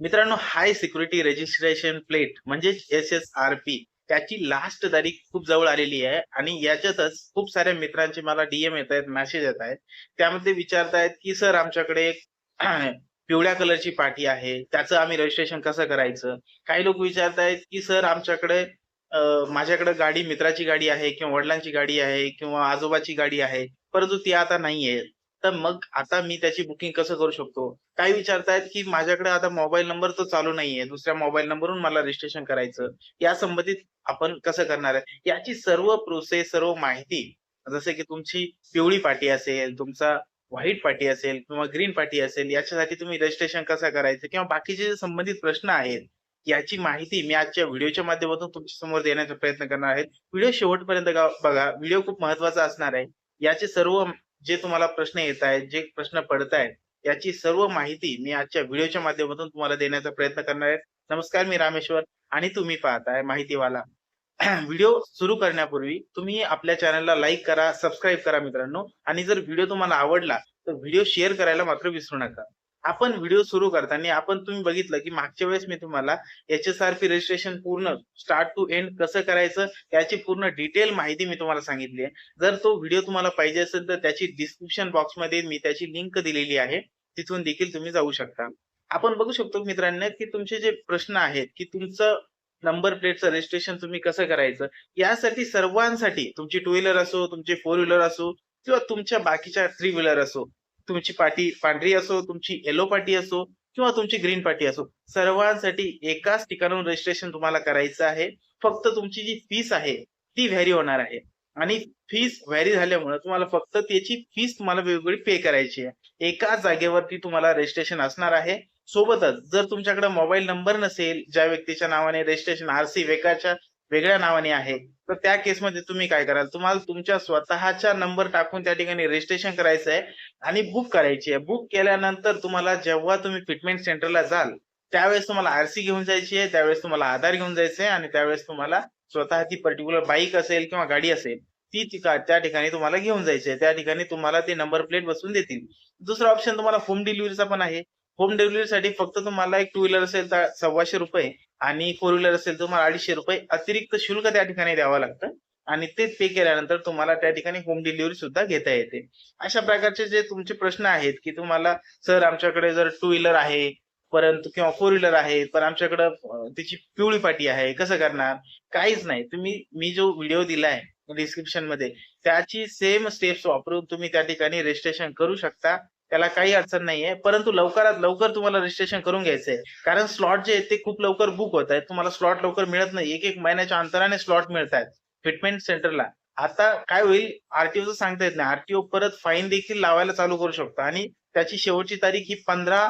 मित्रांनो high security registration plate म्हणजेच S S R P त्याची लास्ट तारीख खूप जवळ आलेली आहे आणि याच्यातच खूप साऱ्या मित्रांचे मला डीएम येत आहेत मेसेज येत आहेत. त्यामध्ये विचारतायत की सर आमच्याकडे एक पिवळ्या कलरची पाठी आहे त्याचं आम्ही रजिस्ट्रेशन कसं करायचं? काही लोक विचारतायत की सर आमच्याकडे माझ्याकडे गाडी मित्राची गाडी आहे किंवा वडिलांची गाडी आहे किंवा आजोबाची गाडी आहे परंतु ती आता नाहीये. तर मग आता मी त्याची बुकिंग कसं करू शकतो? काही विचारतायत की माझ्याकडे आता मोबाईल नंबर तर चालू नाहीये. दुसऱ्या मोबाईल नंबरवरून मला रजिस्ट्रेशन करायचं. या संबंधित आपण कसं करणार आहे? याची सर्व प्रोसेस सर्व माहिती जसे की तुमची पिवळी पाटी असेल तुमचा व्हाईट पाटी असेल किंवा ग्रीन पाटी असेल याच्यासाठी तुम्ही रजिस्ट्रेशन कसं करायचं किंवा बाकीचे जे संबंधित प्रश्न आहेत याची माहिती मी आजच्या व्हिडिओच्या माध्यमातून तुमच्यासमोर देण्याचा प्रयत्न करणार आहे. व्हिडिओ शेवटपर्यंत बघा. व्हिडिओ खूप महत्त्वाचा असणार आहे. याचे सर्व जे तुम्हाला प्रश्न येत आहेत जे प्रश्न पडत आहेत याची सर्व माहिती मी आजच्या व्हिडिओच्या माध्यमातून तुम्हाला देण्याचा प्रयत्न करणार आहे. नमस्कार मी रामेश्वर आणि तुम्ही पाहताय माहितीवाला. व्हिडिओ सुरू करण्यापूर्वी तुम्ही आपल्या चॅनलला लाईक करा सबस्क्राईब करा मित्रांनो. आणि जर व्हिडिओ तुम्हाला आवडला तर व्हिडिओ शेअर करायला मात्र विसरू नका. आपण व्हिडिओ सुरू करताना आपण तुम्ही बघितलं की मागच्या वेळेस मी तुम्हाला H S R P registration पूर्ण स्टार्ट टू एंड कसं करायचं याची पूर्ण डिटेल माहिती मी तुम्हाला सांगितली आहे. जर तो व्हिडिओ तुम्हाला पाहिजे असेल तर त्याची डिस्क्रिप्शन बॉक्समध्ये मी त्याची लिंक दिलेली आहे. तिथून देखील तुम्ही जाऊ शकता. आपण बघू शकतो मित्रांनो की तुमचे जे प्रश्न आहेत की तुमचं नंबर प्लेटचं रजिस्ट्रेशन तुम्ही कसं करायचं यासाठी सर्वांसाठी तुमची टू व्हीलर असो तुमची फोर व्हीलर असो किंवा तुमच्या बाकीच्या थ्री व्हीलर असो तुमची पाटी पांढरी असो तुमची येलो पाटी असो किंवा तुमची ग्रीन पाटी असो सर्वांसाठी एकाच ठिकाणून रजिस्ट्रेशन तुम्हाला करायचं आहे. फक्त तुमची जी फीस आहे ती व्हॅरी होणार आहे. आणि फीस व्हॅरी झाल्यामुळे तुम्हाला फक्त त्याची फीस तुम्हाला वेगवेगळी पे करायची आहे. एका जागेवरती तुम्हाला रजिस्ट्रेशन असणार आहे. सोबतच जर तुमच्याकडे मोबाईल नंबर नसेल ज्या व्यक्तीच्या नावाने रजिस्ट्रेशन आरसी वेकाच्या वेगळ्या नावाने आहे. तर त्या केसमध्ये तुम्ही काय कराल? तुम्हाला तुमच्या स्वतःच्या नंबर टाकून त्या ठिकाणी रजिस्ट्रेशन करायचं आहे आणि बुक करायची आहे बुक केल्यानंतर तुम्हाला जेव्हा तुम्ही फिटमेंट सेंटरला जाल त्यावेळेस तुम्हाला आरसी घेऊन जायची आहे त्यावेळेस तुम्हाला आधार घेऊन जायचं आहे आणि त्यावेळेस तुम्हाला स्वतः ती पर्टिक्युलर बाईक असेल किंवा गाडी असेल ती ठिका- त्या ठिकाणी तुम्हाला घेऊन जायची आहे त्या ठिकाणी तुम्हाला ते नंबर प्लेट बसवून देतील. दुसरा ऑप्शन तुम्हाला होम डिलिव्हरीचा पण आहे. होम डिलिव्हरीसाठी फक्त तुम्हाला एक टू व्हीलर असेल तर सव्वाशे रुपये आणि फोर व्हीलर असेल तुम्हाला अडीचशे रुपये. अतिरिक्त शुल्क त्या ठिकाणी द्यावं लागतं. आणि ते पे केल्यानंतर तुम्हाला त्या ठिकाणी होम डिलिव्हरी सुद्धा घेता येते. अशा प्रकारचे जे तुमचे प्रश्न आहेत की तुम्हाला सर आमच्याकडे जर टू व्हीलर आहे परंतु किंवा फोर व्हीलर आहे पण आमच्याकडे त्याची पिवळी पाटी आहे कसं करणार? काहीच नाही. तुम्ही मी जो व्हिडिओ दिलाय डिस्क्रिप्शनमध्ये त्याची सेम स्टेप्स वापरून तुम्ही त्या ठिकाणी रजिस्ट्रेशन करू शकता. त्याला काही अडचण नाहीये. परंतु लवकरात लवकर तुम्हाला रजिस्ट्रेशन करून घ्यायचंय. कारण स्लॉट जे आहेत ते खूप लवकर बुक होत आहेत. तुम्हाला स्लॉट लवकर मिळत नाही. एक एक महिन्याच्या अंतराने स्लॉट मिळत आहेत. फिटमेंट सेंटरला आता काय होईल? आरटीओचं सांगता येत नाही. आरटीओ परत फाईन देखील लावायला चालू करू शकतो. आणि त्याची शेवटची तारीख ही पंधरा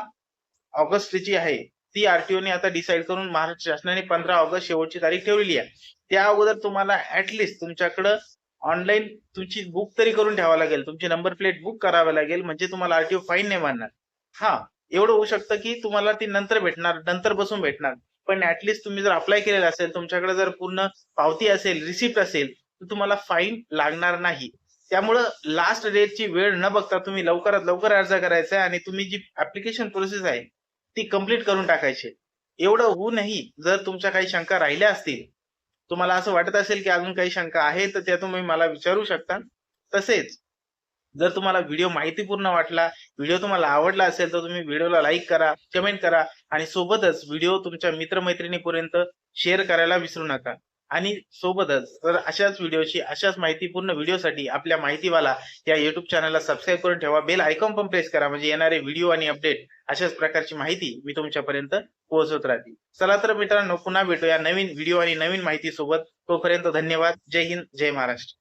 ऑगस्टची आहे. ती आरटीओने आता डिसाईड करून महाराष्ट्र शासनाने पंधरा ऑगस्ट शेवटची तारीख ठेवलेली आहे. त्या अगोदर तुम्हाला ऍटलिस्ट तुमच्याकडं ऑनलाईन तुमची बुक तरी करून ठेवावं लागेल. तुमची नंबर प्लेट बुक करावी लागेल. म्हणजे तुम्हाला आरटीओ फाईन नाही मारणार. हा एवढं होऊ शकतं की तुम्हाला ती नंतर भेटणार नंतर बसून भेटणार. पण ऍटलिस्ट तुम्ही जर अप्लाय केलेलं असेल तुमच्याकडे जर पूर्ण पावती असेल रिसिप्ट असेल तर तुम्हाला फाईन लागणार नाही. त्यामुळं लास्ट डेटची वेळ न बघता तुम्ही लवकरात लवकर अर्ज करायचा आहे आणि तुम्ही जी ऍप्लिकेशन प्रोसेस आहे ती कंप्लीट करून टाकायची एवढं होऊनही जर तुमच्या काही शंका राहिल्या असतील तुम्हाला असं वाटत असेल की अजून काही शंका आहे तर त्या तुम्ही मला विचारू शकता. तसेच जर तुम्हाला व्हिडिओ माहितीपूर्ण वाटला व्हिडिओ तुम्हाला आवडला असेल तर तुम्ही व्हिडिओला लाईक करा कमेंट करा आणि सोबतच व्हिडिओ तुमच्या मित्रमैत्रिणीपर्यंत शेअर करायला विसरू नका. आणि सोबतच तर अशाच व्हिडिओची अशाच माहितीपूर्ण व्हिडिओसाठी आपल्या माहितीवाला या युट्यूब चॅनलला सबस्क्राईब करून ठेवा. बेल आयकॉन पण प्रेस करा. म्हणजे येणारे व्हिडिओ आणि अपडेट अशाच प्रकारची माहिती मी तुमच्यापर्यंत पोहोचवत राहते. चला तर मित्रांनो पुन्हा भेटूया नवीन व्हिडिओ आणि नवीन माहिती सोबत तोपर्यंत धन्यवाद. जय हिंद जय महाराष्ट्र.